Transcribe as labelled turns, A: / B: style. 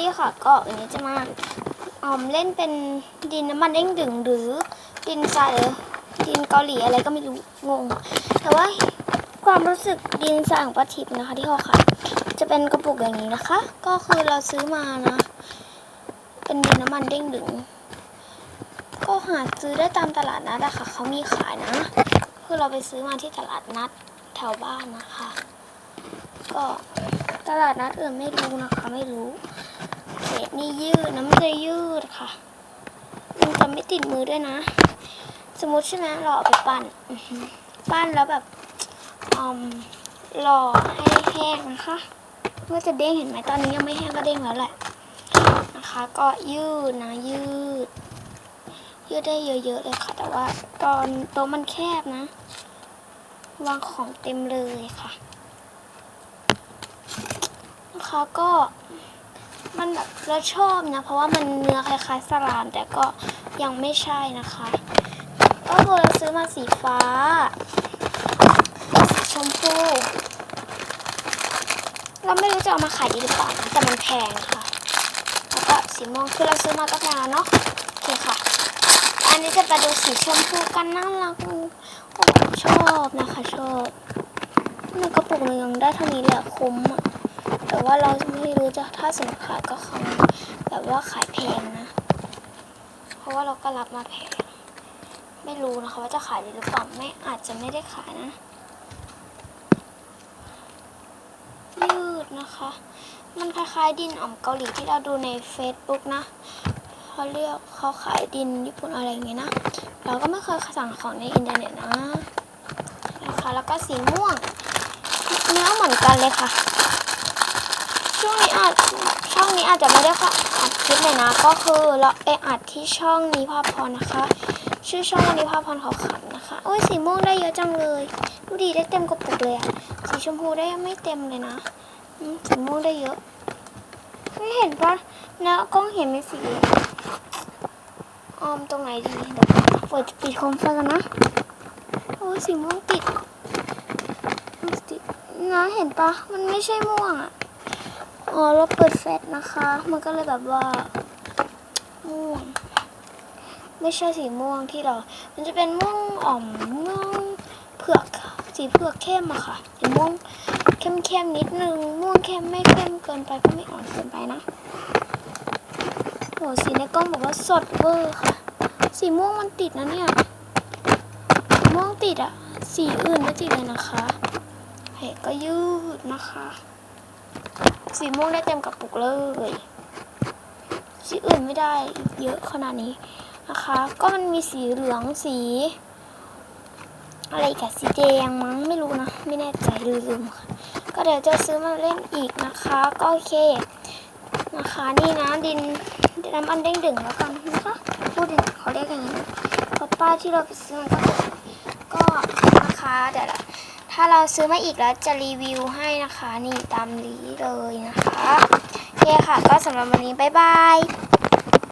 A: ดีค่ะก็วันนี้จะมาออมเล่นเป็นดินน้ำมันเด้งดึงหรือดินทรายดินเกาหลีอะไรก็ไม่รู้งง แต่ว่าความรู้สึกดินทรายของป้าทิพย์นะคะ ที่เขาขายจะเป็นกระปุกอย่างนี้นะคะ ก็คือเราซื้อมานะ เป็นดินน้ำมันเด้งดึง ก็หาซื้อได้ตามตลาดนัดอะค่ะเขามีขายนะ คือเราไปซื้อมาที่ตลาดนัดแถวบ้านนะคะ ก็ตลาดนัดอื่นไม่รู้นะคะ ไม่รู้ นี่ยืดน้ำมันจะยืดค่ะ มันจะไม่ติดมือด้วยนะ สมมติใช่ไหมเราเอาไปปั้นปั้นแล้วแบบอืมรอให้แห้งนะคะเพื่อจะเด้งเห็นไหมตอนนี้ยังไม่แห้งก็เด้งแล้วแหละนะคะ ก็ยืดนะยืด ยืดได้เยอะๆเลยค่ะ แต่ว่าตอนโต๊ะมันแคบนะ วางของเต็มเลยค่ะ นะคะก็ มันแบบเราชอบนะ เพราะว่ามันเนื้อคล้ายๆสลามแต่ก็ยังไม่ใช่นะคะ ก็คือเราซื้อมาสีฟ้าสีชมพูเราไม่รู้จะเอามาขายดีหรือเปล่าแต่มันแพงค่ะ แล้วก็สีม่วงคือเราซื้อมาก็แพงเนาะโอเคค่ะ อันนี้จะไปดูสีชมพูกันน่ารักชอบนะคะชอบมันกระปุกหนึงยังได้เท่านี้แหละคุ้มอะ แต่ว่าเราไม่รู้จะถ้าสมมติขายก็คงแบบว่าขายแพงนะ เพราะว่าเราก็รับมาแพง ไม่รู้นะคะว่าจะขายดีหรือเปล่าไม่อาจจะไม่ได้ขายนะ ยืดนะคะ มันคล้ายๆดินอ่อมเกาหลีที่เราดูใน Facebook นะเขาเรียกเขาขายดินญี่ปุ่นอะไรอย่างเงี้ยนะ เราก็ไม่เคยสั่งของในอินเทอร์เน็ตนะนะคะแล้วก็สีม่วงเนื้อเหมือนกันเลยค่ะ ช่วงนี้อาจช่องนี้อาจจะไม่ได้ค่ะอัดคลิปเลยนะ ก็คือเราไปอัดที่ช่องนี้ภาพรนะคะ ชื่อช่องนี้ภาพรเขาขันนะคะโอ้ยสีม่วงได้เยอะจังเลยดูดีได้เต็มกระปุกเลยอะสีชมพูได้ไม่เต็มเลยนะสีม่วงได้เยอะไม่เห็นปะนะกล้องเห็นไหมสีออมตรงไหนดีเดี๋ยวเปิดปิดโคมไฟกันนะโอ้ยสีม่วงติดติดนะเห็นปะมันไม่ใช่ม่วงอะ อ๋อเราเปิดแฟลชนะคะ มันก็เลยแบบว่าม่วงไม่ใช่สีม่วงที่เรา มันจะเป็นม่วงอ่อมม่วงเผือกสีเผือกเข้มอะค่ะสีม่วงเข้มเข้มๆนิดนึงม่วงเข้มไม่เข้มเกินไปก็ไม่อ่อนเกินไปนะโหสีในกล้องบอกว่าสดเวอร์ค่ะ สีม่วงมันติดนะเนี่ยม่วงติดอะสีอื่นไม่ติดเลยนะคะเฮ้ก็ยืดนะคะ สีม่วงได้เต็มกระปุกเลยสีอื่นไม่ได้เยอะขนาดนี้นะคะ ก็มันมีสีเหลืองสี อะไรกับสีแดงมั้งไม่รู้นะ ไม่แน่ใจลืมค่ะก็เดี๋ยวจะซื้อมาเล่นอีกนะคะ ก็โอเคนะคะนี่นะดินน้ำอันเด้งดึงแล้วกันนะคะพูดถึงเขาเรียกอย่างนี้เพราป้าที่เราไปซื้อมันก็ก็นะคะเดี๋ยว ถ้าเราซื้อมาอีกแล้วจะรีวิวให้นะคะ นี่ตามนี้เลยนะคะ โอเคค่ะ ก็สำหรับวันนี้ บ๊ายบาย